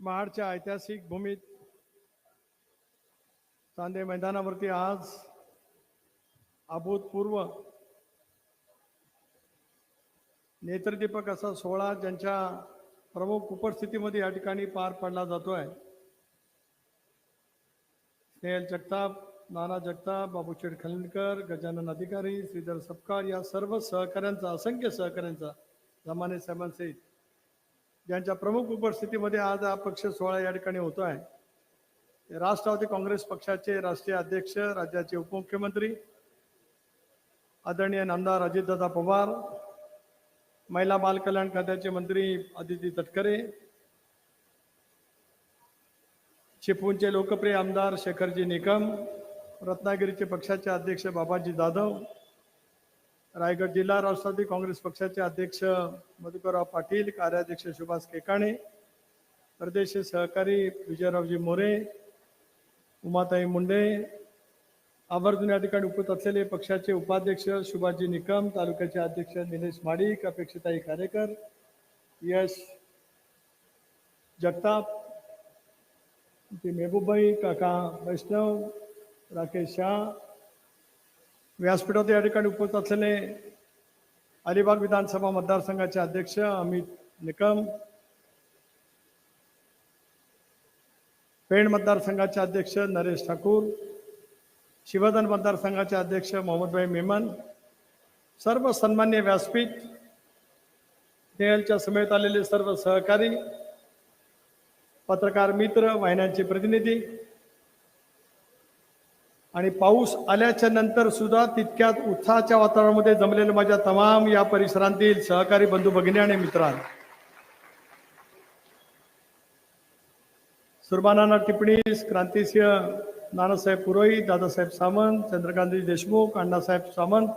महाडच्या ऐतिहासिक भूमीत चांदे मैदानावरती आज अभूतपूर्व नेत्रदीपक असा सोहळा ज्यांच्या प्रमुख उपस्थितीमध्ये या ठिकाणी पार पडला जातोय. स्नेहल जगताप नाना जगताप बाबूशेठ खलनकर गजानन अधिकारी श्रीधर सपकाळ या सर्व सहकाऱ्यांचा असंख्य सहकाऱ्यांचा जमाने साहेबांसहित ज्यांच्या प्रमुख उपस्थितीमध्ये आज हा पक्ष सोहळा या ठिकाणी होतो आहे. राष्ट्रवादी काँग्रेस पक्षाचे राष्ट्रीय अध्यक्ष राज्याचे उपमुख्यमंत्री आदरणीय नामदार अजितदादा पवार महिला बाल कल्याण खात्याचे मंत्री आदिती तटकरे चिपळूणचे लोकप्रिय आमदार शेखरजी निकम रत्नागिरीचे पक्षाचे अध्यक्ष बाबाजी जाधव रायगड जिल्हा राष्ट्रवादी काँग्रेस पक्षाचे अध्यक्ष मधुकरराव पाटील कार्याध्यक्ष सुभाष केकाणे प्रदेश सहकारी विजयरावजी मोरे उमाताई मुंडे आवर्जून या ठिकाणी उपस्थित असलेले पक्षाचे उपाध्यक्ष सुभाषजी निकम तालुक्याचे अध्यक्ष निलेश माडिक अपेक्षिताई खारेकर यश जगताप ती मेहबूबाई काका वैष्णव राकेश शाह व्यासपीठात या ठिकाणी उपस्थित असलेले अलिबाग विधानसभा मतदारसंघाचे अध्यक्ष अमित निकम पेण मतदारसंघाचे अध्यक्ष नरेश ठाकूर शिवधन मतदारसंघाचे अध्यक्ष मोहम्मदभाई मेमन सर्व सन्मान्य व्यासपीठ नेहलच्या समेत आलेले सर्व सहकारी पत्रकार मित्र वाहिन्यांचे प्रतिनिधी आणि पाऊस आल्याच्यानंतर सुद्धा तितक्यात उत्साहाच्या वातावरणामध्ये जमलेल्या माझ्या तमाम या परिसरांतील सहकारी बंधू भगिनी आणि मित्रांनो. सुरबानाना टिप्पणीस क्रांतिसिंह नानासाहेब पुरोहित दादासाहेब सामंत चंद्रकांतजी देशमुख अण्णासाहेब सामंत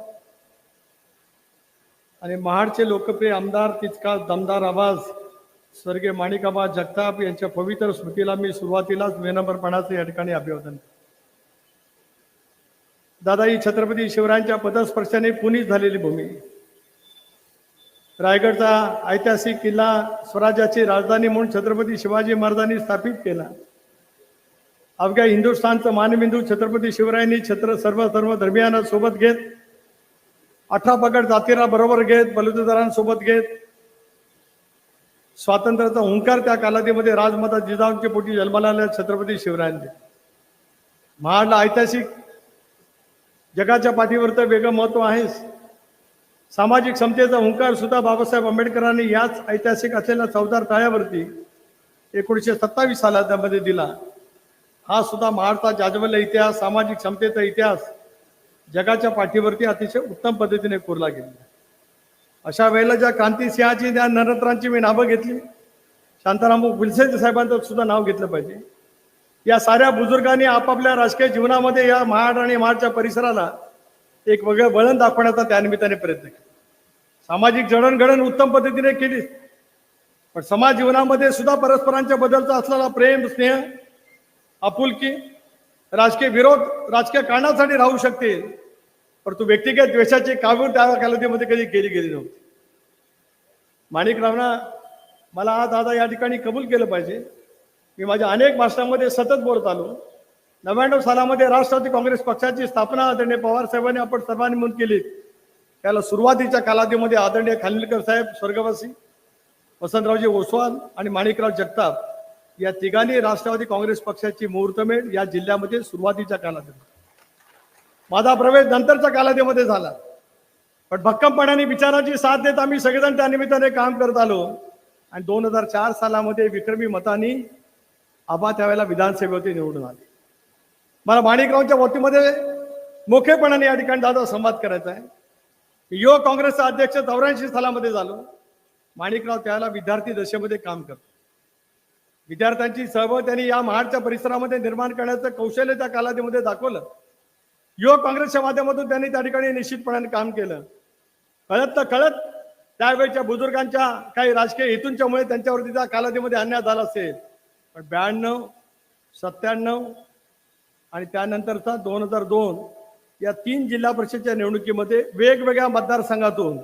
आणि महाडचे लोकप्रिय आमदार तितकाच दमदार आवाज स्वर्गीय माणिकाबा जगताप यांच्या पवित्र स्मृतीला मी सुरुवातीलाच विनम्रपणाचे या ठिकाणी अभिवादन दादा ही छत्रपती शिवरायांच्या पदस्पर्शाने पुनीत झालेली भूमी. रायगडचा ऐतिहासिक किल्ला स्वराज्याची राजधानी म्हणून छत्रपती शिवाजी महाराजांनी स्थापित केला. अवघ्या हिंदुस्थानचं मानबिंदू छत्रपती शिवरायांनी छत्र सर्व सर्व धर्मियांना सोबत घेत अठरा पगड जातीला बरोबर घेत बलुतेदारांसोबत घेत स्वातंत्र्याचा हुंकार त्या कालावधीमध्ये राजमाता जिजाऊंच्या पोटी जन्माला आल्या छत्रपती शिवरायांचे. महाडला ऐतिहासिक जगाच्या पाठीवर तर वेगळं महत्त्व आहेच. सामाजिक समतेचा हुंकार सुद्धा बाबासाहेब आंबेडकरांनी याच ऐतिहासिक असलेल्या चौदार तळ्यावरती एकोणीसशे सत्तावीस सालामध्ये दिला. हा सुद्धा महाडचा जाजवलेला इतिहास सामाजिक समतेचा इतिहास जगाच्या पाठीवरती अतिशय उत्तम पद्धतीने कोरला गेला अशा वेळेला ज्या क्रांतिसिंहाची त्या नरत्रांची मी नावं घेतली शांताराम विलसे साहेबांचं सुद्धा नाव घेतलं पाहिजे. या साऱ्या बुजुर्गांनी आपापल्या राजकीय जीवनामध्ये या महाड आणि महाडच्या परिसराला एक वेगळं वळण दाखवण्याचा त्यानिमित्ताने प्रयत्न केला. सामाजिक जडणघडण उत्तम पद्धतीने केली. पण समाज जीवनामध्ये सुद्धा परस्परांच्या बदलचा असलेला प्रेम स्नेह आपुलकी राजकीय विरोध राजकीय कारणासाठी राहू शकते परंतु व्यक्तिगत द्वेषाची कावीळ त्या कालावधीमध्ये कधी केली गेली नव्हती. माणिकरावना मला आज दादा या ठिकाणी कबूल केलं पाहिजे. मी माझ्या अनेक भाषणांमध्ये सतत बोलत आलो. नव्याण्णव सालामध्ये राष्ट्रवादी काँग्रेस पक्षाची स्थापना आदरणीय पवार साहेबांनी आपण सर्वांनी म्हणून केली. त्याला सुरुवातीच्या कालावधीमध्ये आदरणीय खानविलकर साहेब स्वर्गवासी वसंतरावजी ओसवाल आणि माणिकराव जगताप या तिघांनी राष्ट्रवादी काँग्रेस पक्षाची मुहूर्तमेढ या जिल्ह्यामध्ये सुरुवातीच्या कालावधीमध्ये. माझा प्रवेश नंतरच्या कालावधीमध्ये झाला. पण भक्कमपणाने विचाराची साथ देत आम्ही सगळेजण त्या निमित्ताने काम करत आलो. आणि दोन हजार चार सालामध्ये विक्रमी मतांनी आबा त्यावेळेला विधानसभेवरती निवडून आले. मला माणिकरावच्या वतीमध्ये मोठेपणाने या ठिकाणी दादा संवाद करायचा आहे. युवक काँग्रेसचा अध्यक्ष चौऱ्याऐंशी सालामध्ये झालो. माणिकराव त्यावेळेला विद्यार्थी दशेमध्ये काम करतो. विद्यार्थ्यांची सहभाग त्यांनी या महाडच्या परिसरामध्ये निर्माण करण्याचं कौशल्य त्या कालावधीमध्ये दाखवलं. युवक काँग्रेसच्या माध्यमातून त्यांनी त्या ठिकाणी निश्चितपणाने काम केलं. कळत तर कळत त्यावेळेच्या बुजुर्गांच्या काही राजकीय हेतूंच्यामुळे त्यांच्यावरती त्या कालावधीमध्ये अन्याय झाला असेल. पण ब्याण्णव सत्त्याण्णव आणि त्यानंतरचा दोन हजार दोन या तीन जिल्हा परिषदच्या निवडणुकीमध्ये वेगवेगळ्या मतदारसंघातून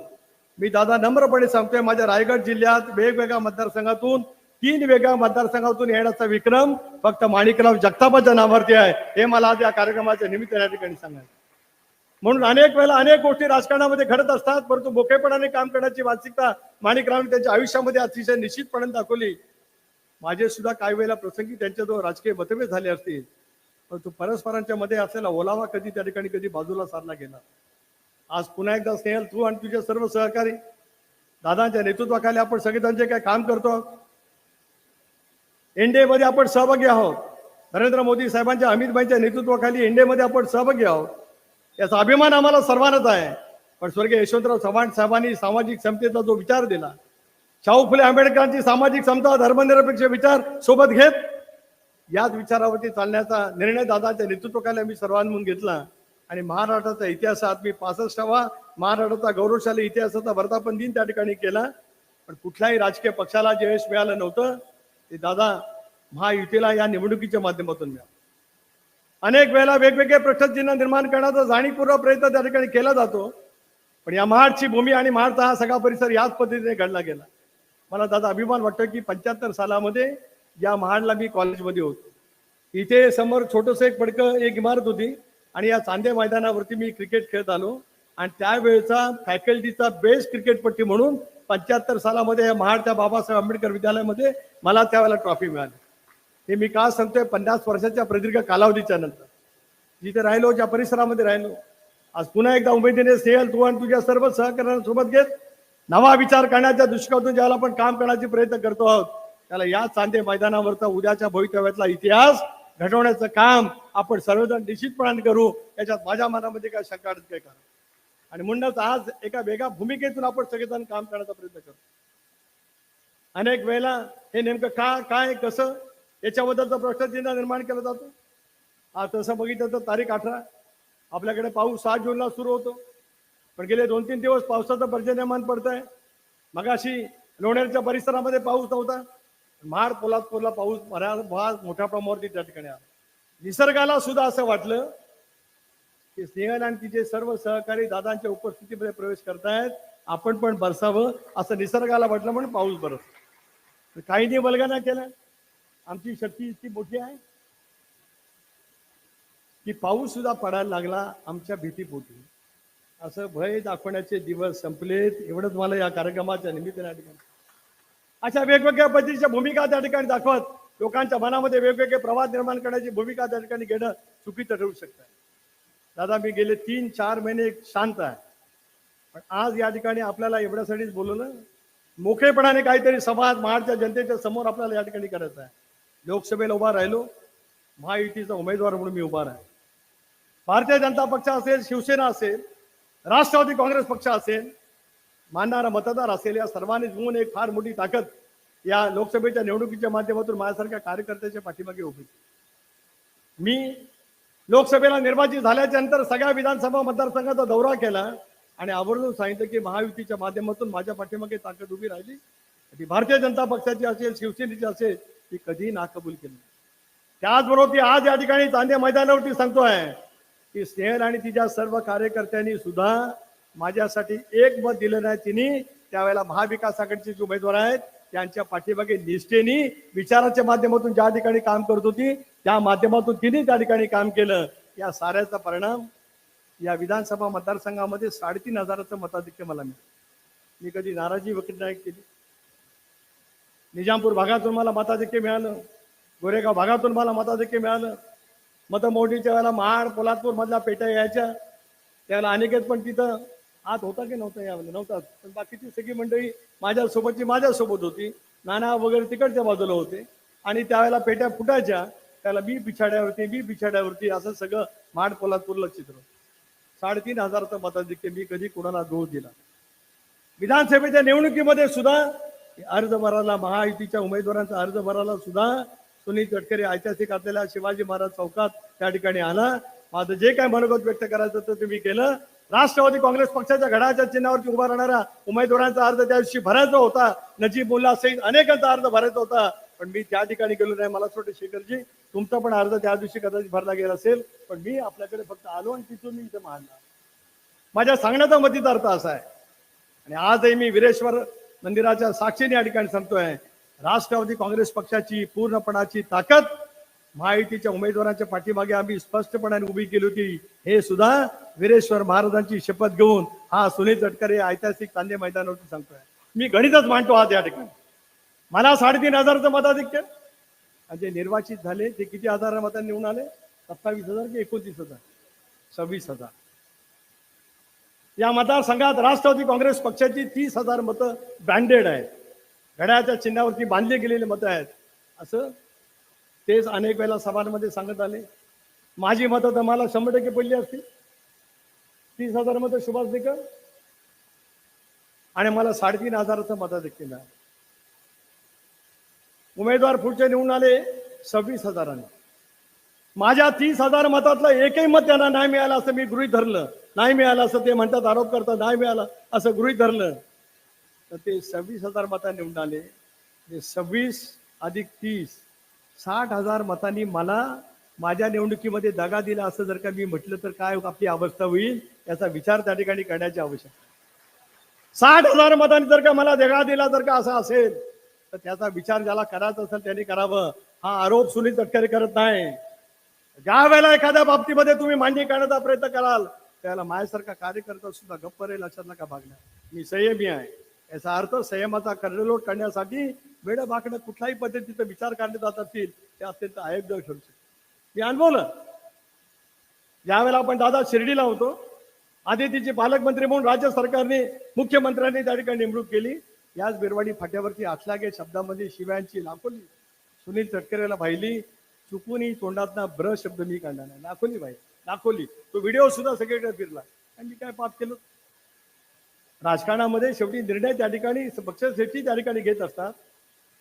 मी दादा नम्रपणे सांगतोय माझ्या रायगड जिल्ह्यात वेगवेगळ्या मतदारसंघातून तीन वेगळ्या मतदारसंघातून येण्याचा विक्रम फक्त माणिकराव जगतापाच्या नावावरती आहे. हे मला आज या कार्यक्रमाच्या निमित्त या ठिकाणी सांगायचं म्हणून अनेक वेळेला अनेक गोष्टी राजकारणामध्ये घडत असतात परंतु मोकेपणाने काम करण्याची मानसिकता माणिकरावने त्यांच्या आयुष्यामध्ये अतिशय निश्चितपणे दाखवली. माझे सुद्धा काही वेळेला प्रसंगी त्यांच्याजवळ राजकीय मतभेद झाले असतील परंतु परस्परांच्या मध्ये असलेला ओलावा कधी त्या ठिकाणी कधी बाजूला सारला गेला. आज पुन्हा एकदा स्नेहल तू आणि तुझे सर्व सहकारी दादांच्या नेतृत्वाखाली आपण सगळेजण जे काय काम करतो एनडीएमध्ये मध्ये आपण सहभागी आहोत. नरेंद्र मोदी साहेबांच्या अमितभाईंच्या नेतृत्वाखाली एनडीएमध्ये आपण सहभागी आहोत. याचा अभिमान आम्हाला सर्वांनाच आहे. पण स्वर्गीय यशवंतराव चव्हाण साहेबांनी सामाजिक समतेचा जो विचार दिला शाहू फुले आंबेडकरांची सामाजिक समता धर्मनिरपेक्ष विचार सोबत घेत याच विचारावरती चालण्याचा निर्णय दादाच्या नेतृत्वाखाली आम्ही सर्वांमधून घेतला. आणि महाराष्ट्राचा इतिहासात मी पासष्टावा महाराष्ट्राचा गौरवशाली इतिहासाचा वर्धापन दिन त्या ठिकाणी केला. पण कुठल्याही राजकीय पक्षाला जे यश मिळालं नव्हतं ते दादा महायुतीला या निवडणुकीच्या माध्यमातून मिळालं. अनेक वेळेला वेगवेगळे प्रश्नचिन्ह निर्माण करण्याचा जाणीवपूर्वक प्रयत्न त्या ठिकाणी केला जातो. पण या महाडची भूमी आणि महाडचा हा सगळा परिसर याच पद्धतीने घडला गेला. मला दादा अभिमान वाटतो की पंच्याहत्तर सालामध्ये या महाडला मी कॉलेजमध्ये होतो. इथे समोर छोटंसं एक पडकं एक इमारत होती आणि या चांदे मैदानावरती मी क्रिकेट खेळत आलो. आणि त्यावेळेचा फॅकल्टीचा बेस्ट क्रिकेटपट्टी म्हणून पंच्याहत्तर सालामध्ये या महाडच्या बाबासाहेब आंबेडकर विद्यालयामध्ये मला त्यावेळेला ट्रॉफी मिळाली. हे मी का सांगतोय? पन्नास वर्षाच्या प्रदीर्घ कालावधीच्या नंतर. जिथे राहिलो ज्या परिसरामध्ये राहिलो. आज पुन्हा एकदा उमेदीने सेल तू आणि तुझ्या सर्व सहकार्यांसोबत घेत नवा विचार करण्याच्या दृष्टिकोनातून ज्याला आपण काम करण्याचे प्रयत्न करतो आहोत त्याला या चांदे मैदानावरचा उद्याच्या भवितव्यातला इतिहास घडवण्याचं काम आपण सर्वजण निश्चितपणाने करू याच्यात माझ्या मनामध्ये काय शंका काय करा आणि म्हणूनच आज एका वेगळ्या भूमिकेतून आपण सगळेजण काम करण्याचा प्रयत्न करतो. अनेक वेळेला हे नेमकं का काय कसं याच्याबद्दलचा प्रश्नचिन्ह निर्माण केला जातो. आज तसं बघितलं तर तारीख अठरा. आपल्याकडे पाऊस सात जूनला सुरू होतो. पण गेले दोन तीन दिवस पावसाचं पर्जन्यमान पडत आहे मगाशी लोणेरच्या परिसरामध्ये पाऊस नव्हता. महाड पोलादपूरला पाऊस बऱ्याच मोठ्या प्रमाणावरती त्या ठिकाणी आला. निसर्गाला सुद्धा असं वाटलं की स्नेहल आणि तिचे सर्व सहकारी दादांच्या उपस्थितीमध्ये प्रवेश करतायत. आपण पण बरसावं असं निसर्गाला वाटलं म्हणून पाऊस बरस काहींनी बलगाना केला. आमची शक्ती इतकी मोठी आहे की पाऊस सुद्धा पडायला लागला आमच्या भीतीपोटी. असं भय दाखवण्याचे दिवस संपलेत. एवढंच मला या कार्यक्रमाच्या निमित्ताने या ठिकाणी अशा वेगवेगळ्या पद्धतीच्या भूमिका त्या ठिकाणी दाखवत लोकांच्या मनामध्ये वेगवेगळे प्रवाह निर्माण करण्याची भूमिका त्या ठिकाणी घेणं चुकीचं ठरू शकतं. दादा मी गेले तीन चार महिने शांत आहे. पण आज या ठिकाणी आपल्याला एवढ्यासाठीच बोलवलं मोकळेपणाने काहीतरी समाज महाडच्या जनतेच्या समोर आपल्याला या ठिकाणी करायचं आहे. लोकसभेला उभा राहिलो. महायुतीचा उमेदवार म्हणून मी उभा राहिलो. भारतीय जनता पक्ष असेल शिवसेना असेल राष्ट्रवादी काँग्रेस पक्ष असेल मानणारा मतदार असेल या सर्वांनी मिळून एक फार मोठी ताकद या लोकसभेच्या निवडणुकीच्या माध्यमातून माझ्यासारख्या कार्यकर्त्याच्या पाठीमागे उभी मी लोकसभेला निर्वाचित झाल्याच्यानंतर सगळ्या विधानसभा मतदारसंघाचा दौरा केला आणि आवर्जून सांगितलं की महायुतीच्या माध्यमातून माझ्या पाठीमागे ताकद उभी राहिली. ती भारतीय जनता पक्षाची असेल शिवसेनेची असेल ती कधीही नाकबूल केली त्याचबरोबर ती आज या ठिकाणी चांदे मैदानावरती सांगतो आहे की स्नेहल आणि तिच्या सर्व कार्यकर्त्यांनी सुद्धा माझ्यासाठी एक मत दिलं नाही तिने. त्यावेळेला महाविकास आघाडीचे जे उमेदवार आहेत त्यांच्या पाठीमागे निष्ठेनी विचाराच्या माध्यमातून ज्या ठिकाणी काम करत होती त्या माध्यमातून तिने त्या ठिकाणी काम केलं. या साऱ्याचा परिणाम या विधानसभा मतदारसंघामध्ये साडेतीन हजाराचं मताधिक्य मला मिळालं. मी कधी नाराजी व्यक्त नाही केली. निजामपूर भागातून मला मताधिक्य मिळालं. गोरेगाव भागातून मला मताधिक्य मिळालं. मतमोडणीच्या वेळेला महाड पोलादपूर मधल्या पेट्या यायच्या. त्यावेळेला अनिकेत पण तिथं. आत होता की नव्हता यावेळेला? नव्हता पण बाकीची सगळी मंडळी माझ्यासोबतची माझ्यासोबत होती. नाना वगैरे तिकडच्या बाजूला होते. आणि त्यावेळेला पेट्या फुटायच्या. त्याला बी पिछाड्यावरती बी पिछाड्यावरती असं सगळं महाड पोलादपूरला चित्र. साडेतीन हजारचं मताधिक्य मी कधी कोणाला दोष दिला विधानसभेच्या निवडणुकीमध्ये सुद्धा अर्ज भरायला महायुतीच्या उमेदवारांचा अर्ज भरायला सुद्धा सुनील तटकरे ऐतिहासिक असलेल्या शिवाजी महाराज चौकात त्या ठिकाणी आला. माझं जे काय मनोगत व्यक्त करायचं होतं ते मी केलं. राष्ट्रवादी काँग्रेस पक्षाच्या घडाच्या चिन्हावरती उभा राहणाऱ्या उमेदवारांचा अर्ज त्या दिवशी भरायचा होता. नजीब मुल्ला सहित अनेकांचा अर्ज भरायचा होता. पण मी त्या ठिकाणी गेलो नाही. मला असं वाटतं शेखरजी तुमचा पण अर्ज त्या दिवशी कदाचित भरला गेला असेल. पण मी आपल्याकडे फक्त आलो आणि तिथून मी इथं मांडला. माझ्या सांगण्याचा मतीचा अर्थ असा आहे. आणि आजही मी विरेश्वर मंदिराच्या साक्षीने या ठिकाणी सांगतोय राष्ट्रवादी काँग्रेस पक्षाची पूर्णपणाची ताकद महायुतीच्या उमेदवारांच्या पाठीमागे आम्ही स्पष्टपणाने उभी केली होती. हे सुद्धा वीरेश्वर महाराजांची शपथ घेऊन हा सुनील तटकरे ऐतिहासिक तांदे मैदानावरती सांगतोय. मी गणितच मांडतो आज या ठिकाणी. मला साडेतीन हजारचं मताधिक्य. आणि जे निर्वाचित झाले ते किती हजार मतांनी निवडून आले? सत्तावीस हजार की एकोणतीस हजार? सव्वीस हजार. या मतदारसंघात राष्ट्रवादी काँग्रेस पक्षाची तीस हजार मतं ब्रँडेड आहेत. घड्याच्या चिन्हावरती बांधले गेलेले मतं आहेत. असं तेच अनेक वेळेला सभांमध्ये सांगत आले. माझी मतं तर मला शंभर टक्के पडली असती तीस हजार मतं सुभाष देकर आणि मला साडेतीन हजाराचं मताधिक्य मिळालं उमेदवार पुढचे निवडून आले सव्वीस हजारांनी. माझ्या तीस हजार मतातलं एकही मत त्यांना नाही मिळालं असं मी गृहीत धरलं. नाही मिळालं असं ते म्हणतात आरोप करतात नाही मिळालं असं गृहीत धरलं. तर ते सव्वीस हजार मतांनी निवडून आले. ते सव्वीस अधिक तीस साठ हजार मतांनी मला माझ्या निवडणुकीमध्ये दगा दिला असं जर का मी म्हटलं तर काय आपली अवस्था होईल याचा विचार त्या ठिकाणी करण्याची आवश्यकता आहे. साठ हजार मतांनी जर का मला दगा दिला जर का असा असेल तर त्याचा विचार ज्याला करायचा असेल त्यांनी करावं. हा आरोप सुनील तटकरे करत नाही. ज्या वेळेला एखाद्या बाबतीमध्ये तुम्ही मांडणी करण्याचा प्रयत्न कराल त्याला माझ्यासारखा कार्यकर्ता सुद्धा गप्प राहील लक्षात नका भागणार मी संयमी आहे. याचा अर्थ संयमाचा कर्णलोट करण्यासाठी वेळ कुठल्याही पद्धतीचा विचार करण्यात जात असतील ते अत्यंत अयोग्य ठरू शकते. मी अनुभवलं ज्यावेळेला आपण दादा शिर्डीला होतो आधी तिचे पालकमंत्री म्हणून राज्य सरकारने मुख्यमंत्र्यांनी त्या ठिकाणी नेमणूक केली. याच बिरवाडी फाट्यावरती आठलागे शब्दामध्ये शिव्यांची लाखोली सुनील तटकरेला पाहिली चुकूनही तोंडातना ब्र शब्द मी काढला नाही. लाखोली भाई लाखोली तो व्हिडिओ सुद्धा सगळीकडे फिरला. आणि मी काय पाप केलं? राजकारणामध्ये शेवटी निर्णय त्या ठिकाणी पक्षश्रेष्ठी त्या ठिकाणी घेत असतात.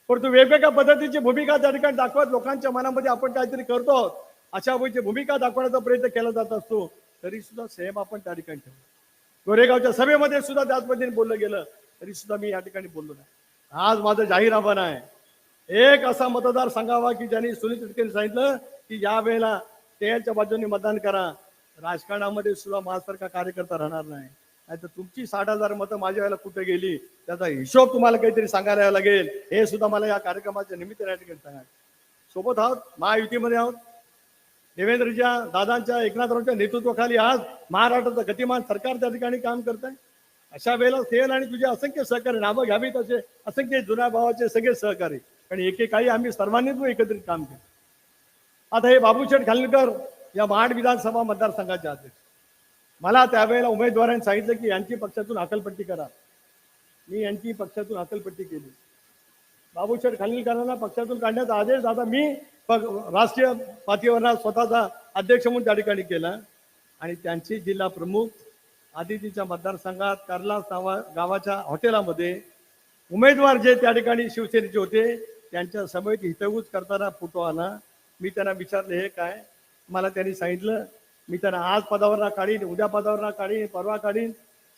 परंतु वेगवेगळ्या पद्धतीची भूमिका त्या ठिकाणी दाखवत लोकांच्या मनामध्ये आपण काहीतरी करतो आहोत अशा वेळची भूमिका दाखवण्याचा प्रयत्न केला जात असतो तरी सुद्धा सेम आपण त्या ठिकाणी ठेवतो. गोरेगावच्या सभेमध्ये सुद्धा त्याच पद्धतीने बोललं गेलं तरी सुद्धा मी या ठिकाणी बोललो नाही. आज माझं जाहीर आव्हान आहे एक असा मतदार सांगावा की ज्यांनी सुनील तटकरे सांगितलं की या वेळेला तेलच्या बाजूने मतदान करा. राजकारणामध्ये सुद्धा माझ्यासारखा कार्यकर्ता राहणार नाही. नाही तर तुमची साठ हजार मतं माझ्या वेळेला कुठे गेली? त्याचा हिशोब तुम्हाला काहीतरी सांगायला लागेल. हे सुद्धा मला या कार्यक्रमाच्या निमित्ताने या ठिकाणी सांगा सोबत आहोत महायुतीमध्ये आहोत. देवेंद्रजीच्या दादांच्या एकनाथरावच्या नेतृत्वाखाली आज महाराष्ट्राचं गतिमान सरकार त्या ठिकाणी काम करत आहे अशा वेळेला सेल आणि तुझे असंख्य सहकारी नावं घ्यावीत असे असंख्य जुन्या भावाचे सगळे सहकारी. पण एकेकाळी आम्ही सर्वांनीच एकत्रित काम केलं. आता हे बाबूशेठ खालकर या महाड विधानसभा मतदारसंघाचे अध्यक्ष. मला त्यावेळेला उमेदवारांनी सांगितलं की यांची पक्षातून हकलपट्टी करा. मी यांची पक्षातून हकलपट्टी केली. बाबूशेठ खालीलकरांना पक्षातून काढण्याचा आदेश आता मी राष्ट्रीय पातळीवर स्वतःचा अध्यक्ष म्हणून त्या ठिकाणी केला. आणि त्यांची जिल्हा प्रमुख आदितीच्या मतदारसंघात कर्ला गावाच्या हॉटेलामध्ये उमेदवार जे त्या ठिकाणी शिवसेनेचे होते त्यांच्या समेत हितगूज करताना फोटो आला मी त्यांना विचारले हे काय? मला त्यांनी सांगितलं मी त्यांना आज पदावरना काढीन उद्या पदावरना काढीन परवा काढीन.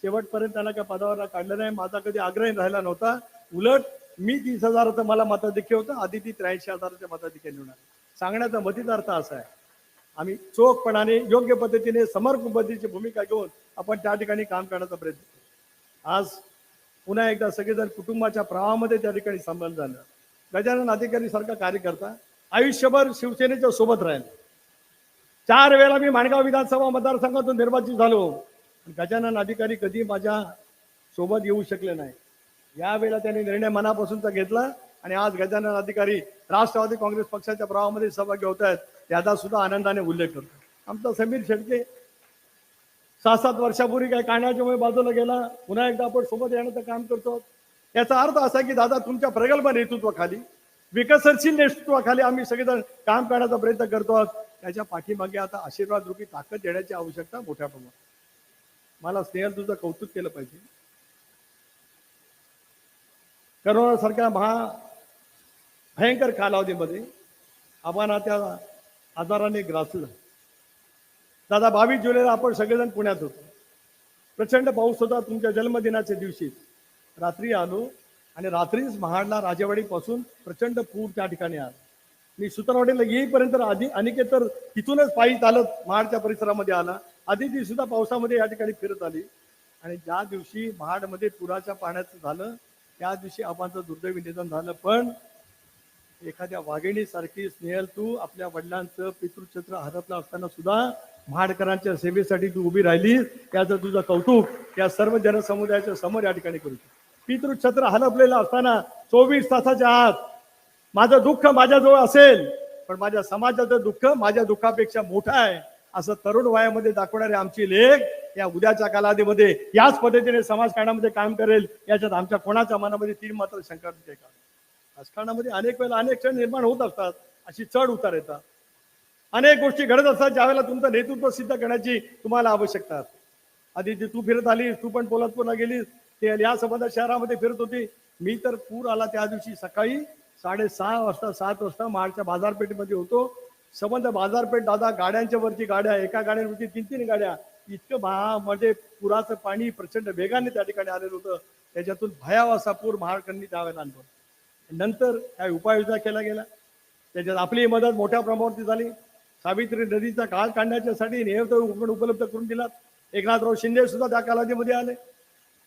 शेवटपर्यंत त्यांना काय पदावरना काढलं नाही. माझा कधी आग्रह राहिला नव्हता. उलट मी तीस हजाराचं मला मताधिक्य होतं. आधी ती त्र्याऐंशी हजाराच्या मताधिक्य निवडणार सांगण्याचा मतीचा अर्थ असा आहे. आम्ही चोखपणाने योग्य पद्धतीने समर्पक पद्धतीची भूमिका घेऊन आपण त्या ठिकाणी काम करण्याचा प्रयत्न करू. आज पुन्हा एकदा सगळेजण कुटुंबाच्या प्रवाहामध्ये त्या ठिकाणी संबंध झालं. गजानन अधिकारी सारखा कार्यकर्ता आयुष्यभर शिवसेनेच्या सोबत राहील. चार वेळा मी माणगाव विधानसभा मतदारसंघातून निर्वाचित झालो. गजानन अधिकारी कधी माझ्या सोबत येऊ शकले नाही. यावेळेला त्यांनी निर्णय मनापासूनचा घेतला आणि आज गजानन अधिकारी राष्ट्रवादी काँग्रेस पक्षाच्या प्रवाहामध्ये सहभागी होत आहेत. याचा सुद्धा आनंदाने उल्लेख करतो. आमचा समीर शेटके सहा सात वर्षापूर्वी काही काढण्याच्यामुळे बाजूला गेला. पुन्हा एकदा आपण सोबत येण्याचं काम करतो. याचा अर्थ असा की दादा तुमच्या प्रगल्भ नेतृत्वाखाली विकसनशील नेतृत्वाखाली आम्ही सगळेजण काम करण्याचा प्रयत्न करतो. आहोत त्याच्या पाठीमागे आता आशीर्वाद रूपी ताकद देण्याची आवश्यकता मोठ्या प्रमाणात. मला स्नेहल तुझं कौतुक केलं पाहिजे. करोनासारख्या महा भयंकर कालावधीमध्ये आव्हाना त्या आजाराने ग्रासलं दादा बावीस जुलैला आपण सगळेजण पुण्यात होतो. प्रचंड पाऊस होता तुमच्या जन्मदिनाच्या दिवशी. रात्री आलो आणि रात्रीच महाडला राजेवाडीपासून प्रचंड पूर त्या ठिकाणी आला. मी सुतारवाडीला येईपर्यंत आधी अनिकेत तर तिथूनच पायी चालत महाडच्या परिसरामध्ये आला. आधी ती सुद्धा पावसामध्ये या ठिकाणी फिरत आली. आणि ज्या दिवशी महाडमध्ये पुराच्या पाण्याचं झालं त्या दिवशी आबांचं दुर्दैवी निधन झालं. पण एखाद्या वाघिणीसारखी स्नेहल तू आपल्या वडिलांचं पितृक्षेत्र हरपलं असताना सुद्धा महाडकरांच्या सेवेसाठी तू उभी राहिलीस त्याचं तुझं कौतुक या सर्व जनसमुदायाच्या समोर या ठिकाणी करू पितृक्षेत्र हरपलेलं असताना चोवीस तासाच्या आत माझं दुःख माझ्याजवळ असेल पण माझ्या समाजाचं दुःख माझ्या दुःखापेक्षा मोठं आहे असं तरुण वयामध्ये दाखवणारे आमची लेख या उद्याच्या कालावधीमध्ये याच पद्धतीने समाजकारणामध्ये काम करेल याच्यात आमच्या कोणाच्या मनामध्ये तीन मात्र शंका नाही का राजकारणामध्ये अनेक वेळेला अनेक क्षण निर्माण होत असतात अशी चढ उतार येतात. अनेक गोष्टी घडत असतात ज्यावेळेला तुमचं नेतृत्व सिद्ध करण्याची तुम्हाला आवश्यकता असते. आधी ती तू फिरत आलीस तू पण पोलादपूरला गेलीस ते या संबंधात शहरामध्ये फिरत होती. मी तर पूर आला त्या दिवशी सकाळी. साडेसहा वाजता सात वाजता महाडच्या बाजारपेठेमध्ये होतो. संबंध बाजारपेठ दादा गाड्यांच्या वरती गाड्या एका गाड्यांवरती तीन तीन गाड्या. इतकं भा म्हणजे पुराचं पाणी प्रचंड वेगाने त्या ठिकाणी आलेलं होतं. त्याच्यातून भयाव असा पूर महाराष्ट्रांनी त्यावेळेला अनुभवला. नंतर काय उपाययोजना केल्या गेल्या. त्याच्यात आपली मदत मोठ्या प्रमाणावरती झाली. सावित्री नदीचा काळ काढण्याच्यासाठी नेहमी उपलब्ध करून दिलात. एकनाथराव शिंदे सुद्धा त्या कालावधीमध्ये आले.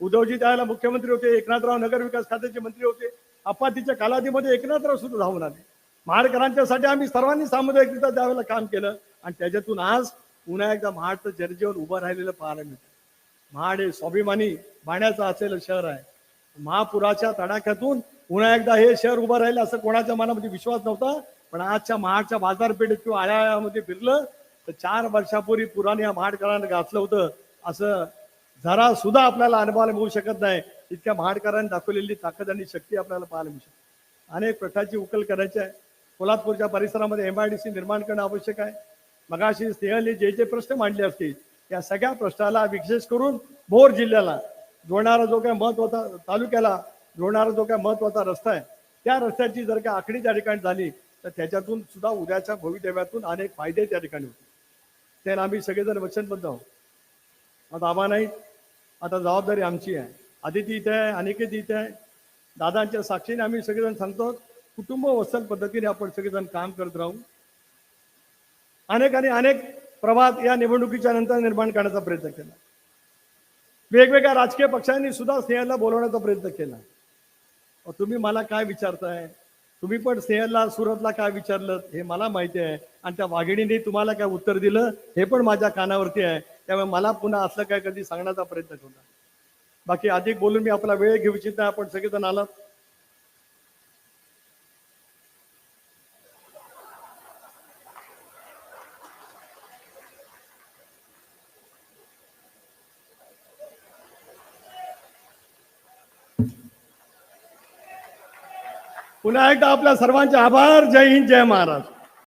उद्धवजी त्यावेळेला मुख्यमंत्री होते. एकनाथराव नगर विकास खात्याचे मंत्री होते. अपातीच्या कालावधीमध्ये एकनाथराव सुद्धा धावून आले. महाडकरांच्यासाठी आम्ही सर्वांनी सामुदायिकरित्या त्यावेळेला काम केलं आणि त्याच्यातून आज पुन्हा एकदा महाडचं जनजीवन उभं राहिलेलं पाहायला मिळतं. महाड हे स्वाभिमानी बाण्याचं असलेलं शहर आहे. महापुराच्या तडाख्यातून पुन्हा एकदा हे शहर उभं राहिलं असं कोणाच्या मनामध्ये विश्वास नव्हता पण आजच्या महाडच्या बाजारपेठेत किंवा आळ्यामध्ये फिरलं तर चार वर्षापूर्वी पुराने या महाडकरांना घातलं होतं असं जरा सुद्धा आपल्याला अनुभवायला मिळू शकत नाही. इतक्या महाडकरांनी दाखवलेली ताकद आणि शक्ती आपल्याला पाहायला मिळू शकते. अनेक प्रकारची उकल करायची आहे. कोल्हापूरच्या परिसरामध्ये एम आय डी सी निर्माण करणं आवश्यक आहे. मगाशी स्नेहलने जे जे प्रश्न मांडले असतील या सगळ्या प्रश्नाला विशेष करून भोर जिल्ह्याला जोडणारा जो काय महत्त्वाचा तालुक्याला जोडणारा जो काय महत्त्वाचा रस्ता आहे त्या रस्त्याची जर का आखणी त्या ठिकाणी झाली तर त्याच्यातून सुद्धा उद्याच्या भवितव्यातून अनेक फायदे त्या ठिकाणी होतील. त्याला आम्ही सगळेजण वचनबद्ध आहोत. आता आव्हान नाही आता जबाबदारी आमची आहे. आदिती इथे आहे अनिकेत इथे आहे दादांच्या साक्षीने आम्ही सगळेजण सांगतो कुटुंब वत्सल पद्धतीने आपण सगळेजण काम करत राहू. अनेकांनी अनेक प्रभात या निवडणुकीच्या नंतर निर्माण करण्याचा प्रयत्न केला. वेगवेगळ्या राजकीय पक्षांनी सुद्धा स्नेहाला बोलवण्याचा प्रयत्न केला. तुम्ही मला काय विचारताय? तुम्ही पण स्नेहलला सुरतला काय विचारलं हे मला माहिती आहे. आणि त्या वाघिणीने तुम्हाला काय उत्तर दिलं? हे पण माझ्या कानावरती आहे. त्यामुळे मला पुन्हा असलं काय कधी सांगण्याचा प्रयत्न केला बाकी अधिक बोलून मी आपला वेळ घेऊ इच्छित नाही. आपण सगळेजण आलात. पुन्हा एकदा आपल्या सर्वांचे आभार. जय हिंद जय महाराज